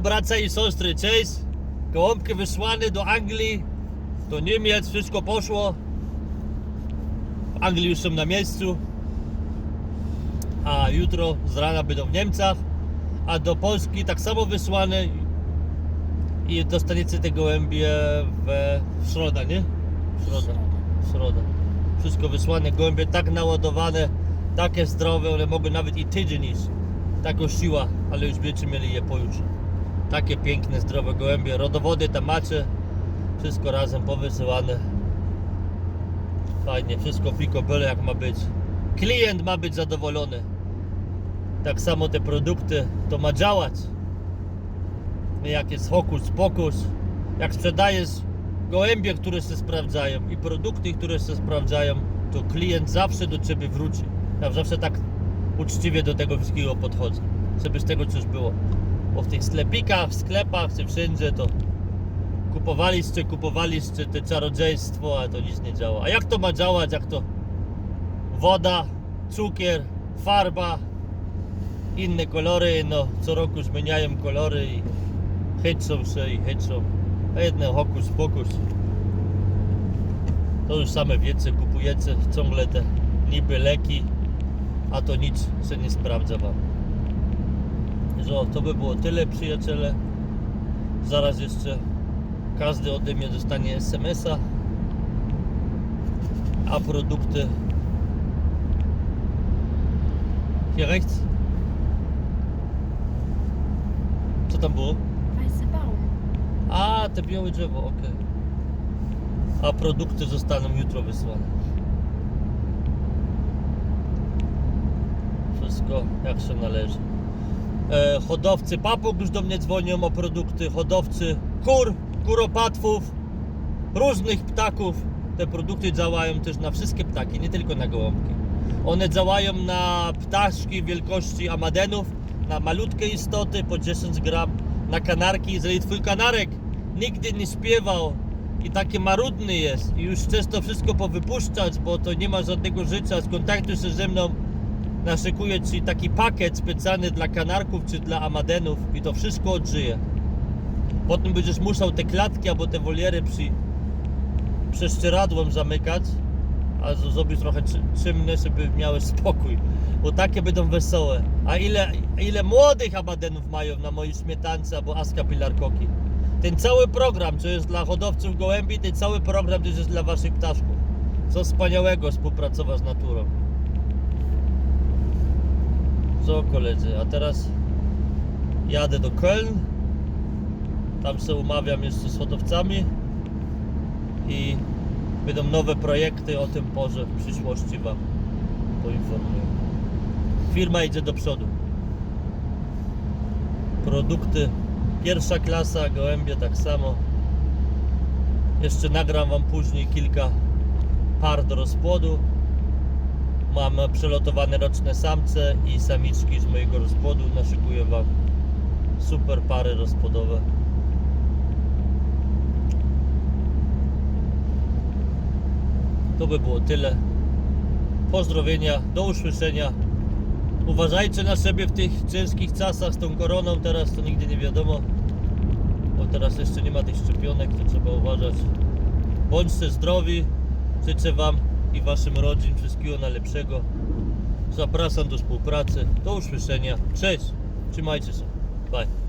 Bracia i siostry, cześć. Gołąbki wysłane do Anglii, do Niemiec, wszystko poszło. W Anglii już są na miejscu. A jutro z rana będą w Niemcach. A do Polski tak samo wysłane. I dostaniecie te gołębie w, w środę, nie? W środę. W środę. Wszystko wysłane, gołębie tak naładowane, takie zdrowe, one mogą nawet i tydzień iść. Taka siła, ale już będziecie mieli je pojutrze. Takie piękne, zdrowe gołębie, rodowody tam macie, wszystko razem powysyłane. Fajnie, wszystko picobello jak ma być. Klient ma być zadowolony. Tak samo te produkty, to ma działać. Jak jest hokus pokus. Jak sprzedajesz gołębie, które się sprawdzają i produkty, które się sprawdzają, to klient zawsze do Ciebie wróci. Ja zawsze tak uczciwie do tego wszystkiego podchodzę, żeby z tego coś było. Bo w tych sklepikach, w sklepach, czy wszędzie to kupowaliście, kupowaliście te czarodziejstwo, a to nic nie działa. A jak to ma działać, jak to woda, cukier, farba, inne kolory, no co roku zmieniają kolory i chytrzą się i chytrzą. A jedno hokus pokus. To już same wiecie, kupujecie ciągle te niby leki, a to nic się nie sprawdza wam. Że to by było tyle przyjaciele. Zaraz jeszcze każdy ode mnie dostanie SMS-a, a produkty hier rechts. Co tam było? Weiße. A, te białe drzewo, okej. A produkty zostaną jutro wysłane. Wszystko jak się należy. E, hodowcy papug już do mnie dzwonią o produkty, hodowcy kur, kuropatwów, różnych ptaków. Te produkty działają też na wszystkie ptaki, nie tylko na gołąbki. One działają na ptaszki wielkości amadenów, na malutkie istoty po 10 gram, na kanarki. Jeżeli twój kanarek nigdy nie śpiewał i taki marudny jest i już chcesz to wszystko powypuszczać, bo to nie ma żadnego życia, skontaktuj się ze mną, naszykuję Ci taki pakiet specjalny dla kanarków czy dla amadenów i to wszystko odżyje. Potem będziesz musiał te klatki albo te woliery przy, prześcieradłem zamykać, a zrobić trochę czy- czymne, żeby miały spokój, bo takie będą wesołe. A ile, ile młodych abadenów mają na mojej śmietance albo aska pilarkoki? Ten cały program, co jest dla hodowców gołębi, ten cały program też jest dla waszych ptaszków. Co wspaniałego współpracować z naturą. Co koledzy, a teraz jadę do Köln. Tam się umawiam jeszcze z hodowcami i będą nowe projekty o tym porze w przyszłości Wam poinformuję. Firma idzie do przodu. Produkty pierwsza klasa, gołębie tak samo. Jeszcze nagram Wam później kilka par do rozpłodu. Mam przelotowane roczne samce i samiczki z mojego rozpłodu. Naszykuję Wam super pary rozpłodowe. To by było tyle. Pozdrowienia, do usłyszenia. Uważajcie na siebie w tych ciężkich czasach z tą koroną. Teraz to nigdy nie wiadomo. Bo teraz jeszcze nie ma tych szczepionek, to trzeba uważać. Bądźcie zdrowi. Życzę Wam i Waszym rodzin wszystkiego najlepszego. Zapraszam do współpracy. Do usłyszenia. Cześć. Trzymajcie się. Bye.